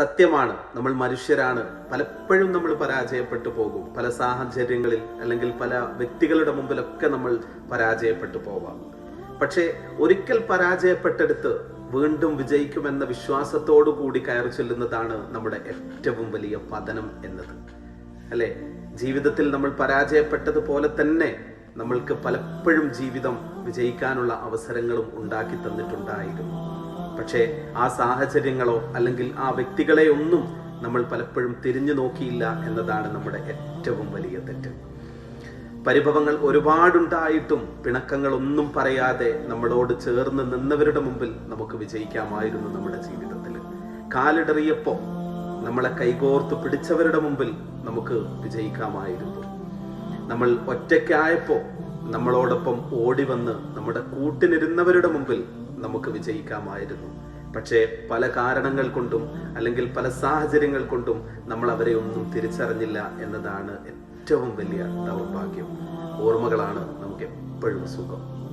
സത്യമാണ്. നമ്മൾ മനുഷ്യരാണ്. പലപ്പോഴും നമ്മൾ പരാജയപ്പെട്ടു പോകും. പല സാഹചര്യങ്ങളിൽ അല്ലെങ്കിൽ പല വ്യക്തികളുടെ മുമ്പിലൊക്കെ നമ്മൾ പരാജയപ്പെട്ടു പോവാം. പക്ഷേ ഒരിക്കൽ പരാജയപ്പെട്ടെടുത്ത് വീണ്ടും വിജയിക്കുമെന്ന വിശ്വാസത്തോടു കൂടി കയറി ചെല്ലുന്നതാണ് നമ്മുടെ ഏറ്റവും വലിയ പതനം എന്നത്. അല്ലെ? ജീവിതത്തിൽ നമ്മൾ പരാജയപ്പെട്ടതുപോലെ തന്നെ നമ്മൾക്ക് പലപ്പോഴും ജീവിതം വിജയിക്കാനുള്ള അവസരങ്ങളും ഉണ്ടാക്കി തന്നിട്ടുണ്ടായിരുന്നു. പക്ഷേ ആ സാഹചര്യങ്ങളോ അല്ലെങ്കിൽ ആ വ്യക്തികളെ ഒന്നും നമ്മൾ പലപ്പോഴും തിരിഞ്ഞു നോക്കിയില്ല എന്നതാണ് നമ്മുടെ ഏറ്റവും വലിയ തെറ്റ്. പരിഭവങ്ങൾ ഒരുപാടുണ്ടായിട്ടും പിണക്കങ്ങളൊന്നും പറയാതെ നമ്മളോട് ചേർന്ന് നിന്നവരുടെ മുമ്പിൽ നമുക്ക് വിജയിക്കാമായിരുന്നു നമ്മുടെ ജീവിതത്തിൽ. കാലിടറിയപ്പോൾ നമ്മളെ കൈകോർത്ത് പിടിച്ചവരുടെ മുമ്പിൽ നമുക്ക് വിജയിക്കാമായിരുന്നു. നമ്മൾ ഒറ്റയ്ക്കായപ്പോ നമ്മളോടൊപ്പം ഓടി വന്ന് നമ്മുടെ കൂട്ടിനിരുന്നവരുടെ മുമ്പിൽ നമുക്ക് വിജയിക്കാമായിരുന്നു. പക്ഷേ പല കാരണങ്ങൾ കൊണ്ടും അല്ലെങ്കിൽ പല സാഹചര്യങ്ങൾ കൊണ്ടും നമ്മൾ അവരെ ഒന്നും തിരിച്ചറിഞ്ഞില്ല എന്നതാണ് ഏറ്റവും വലിയ ദൗർഭാഗ്യം. ഓർമ്മകളാണ് നമുക്ക് എപ്പോഴും സുഖം.